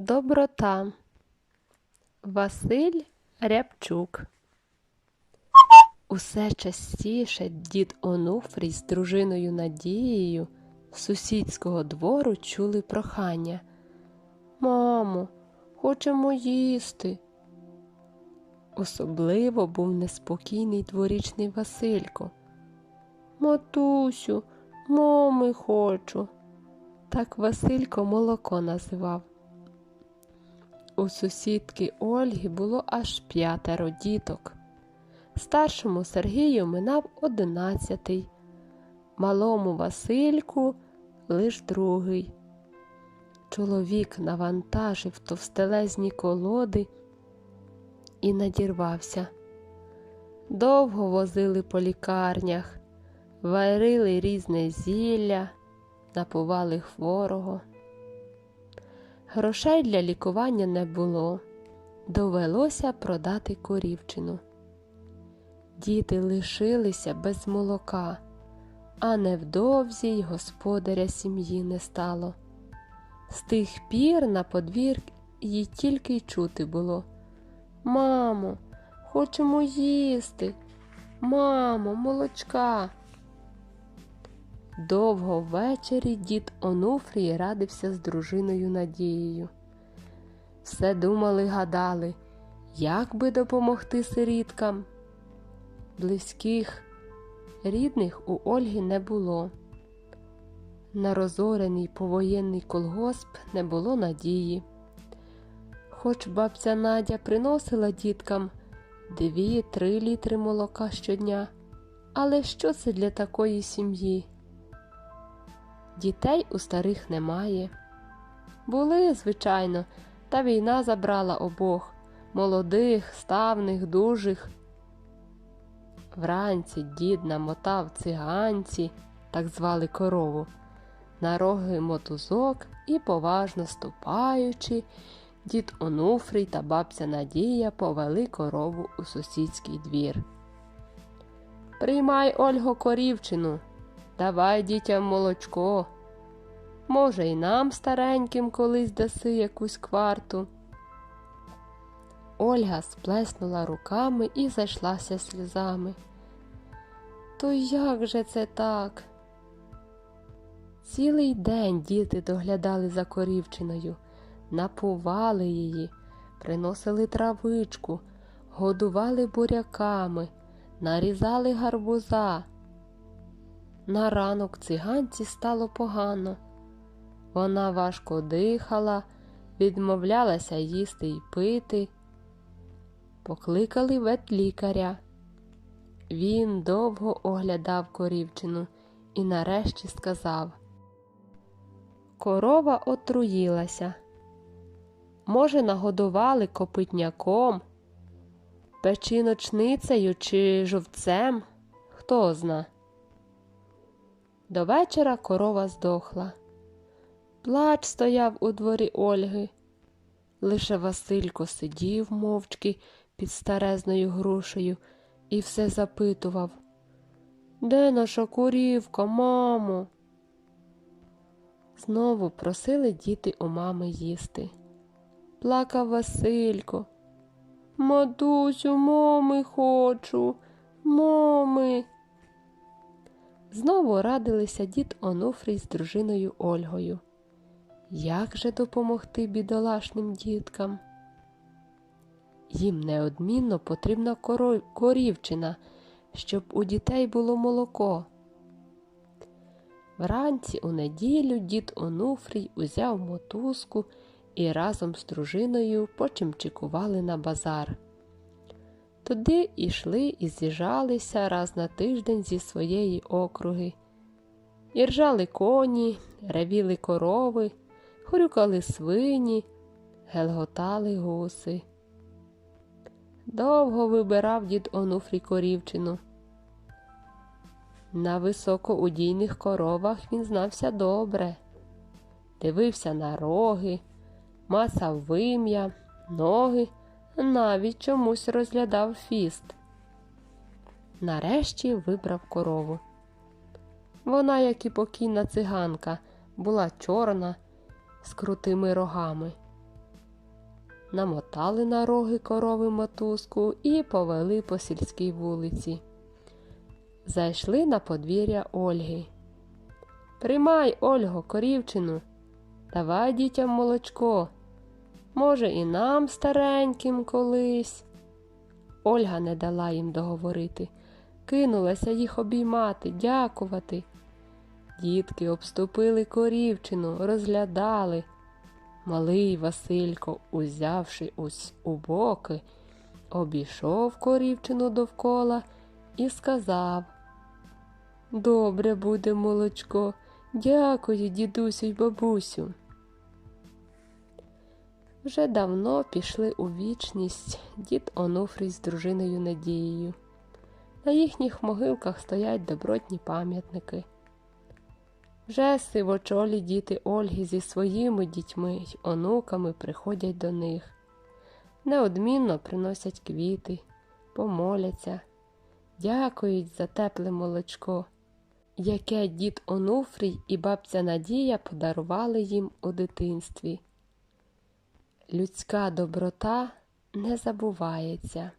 Доброта Василь Рябчук Усе частіше дід Онуфрій з дружиною Надією сусідського двору чули прохання. Мамо, хочемо їсти. Особливо був неспокійний дворічний Василько. Матусю, мами хочу. Так Василько молоко називав. У сусідки Ольги було аж п'ятеро діток. Старшому Сергію минав одинадцятий, малому Васильку лиш другий. Чоловік навантажив товстелезні колоди і надірвався. Довго возили по лікарнях, варили різне зілля, напували хворого. Грошей для лікування не було. Довелося продати корівчину. Діти лишилися без молока, а невдовзі й господаря сім'ї не стало. З тих пір на подвір їй тільки й чути було. Мамо, хочемо їсти. Мамо, молочка. Довго ввечері дід Онуфрій радився з дружиною Надією. Все думали, гадали, як би допомогти сиріткам. Близьких, рідних у Ольги не було. На розорений повоєнний колгосп не було надії. Хоч бабця Надя приносила діткам дві-три літри молока щодня, але що це для такої сім'ї? Дітей у старих немає. Були, звичайно, та війна забрала обох молодих, ставних, дужих. Вранці дід намотав циганці, так звали корову, на роги мотузок і, поважно ступаючи, дід Онуфрій та бабця Надія повели корову у сусідський двір. Приймай, Ольго, корівчину, давай дітям молочко. Може, і нам стареньким колись даси якусь кварту. Ольга сплеснула руками і зайшлася сльозами. То як же це так? Цілий день діти доглядали за корівчиною, напували її, приносили травичку, годували буряками, нарізали гарбуза. На ранок циганці стало погано. Вона важко дихала, відмовлялася їсти й пити. Покликали ветлікаря. Він довго оглядав корівчину і нарешті сказав Корова отруїлася. Може, нагодували копитняком, печіночницею чи жовцем, хто зна. До вечора корова здохла. Плач стояв у дворі Ольги. Лише Василько сидів мовчки під старезною грушею і все запитував Де наша корівка, мамо? Знову просили діти у мами їсти. Плакав Василько. Матусю, мами хочу, мами. Знову радилися дід Онуфрій з дружиною Ольгою. Як же допомогти бідолашним діткам? Їм неодмінно потрібна корівчина, щоб у дітей було молоко. Вранці у неділю дід Онуфрій узяв мотузку і разом з дружиною почимчикували на базар. Туди йшли і з'їжджалися раз на тиждень зі своєї округи. І ржали коні, ревіли корови, хрюкали свині, гелготали гуси. Довго вибирав дід Онуфрій корівчину. На високоудійних коровах він знався добре, дивився на роги, мацав вим'я, ноги, навіть чомусь розглядав фіст. Нарешті вибрав корову. Вона, як і покійна циганка, була чорна з крутими рогами. намотали на роги корови мотузку і повели по сільській вулиці. Зайшли на подвір'я Ольги. Приймай, Ольго, корівчину, давай дітям молочко. Може, і нам стареньким колись. Ольга не дала їм договорити, кинулася їх обіймати, дякувати. Дітки обступили корівчину, розглядали. Малий Василько, узявши ось у боки, обійшов корівчину довкола і сказав Добре буде, молочко, дякую, дідусю й бабусю. Вже давно пішли у вічність дід Онуфрій з дружиною Надією. На їхніх могилках стоять добротні пам'ятники. Вже сивочолі діти Ольги зі своїми дітьми й онуками приходять до них. Неодмінно приносять квіти, помоляться, дякують за тепле молочко, яке дід Онуфрій і бабця Надія подарували їм у дитинстві. Людська доброта не забувається.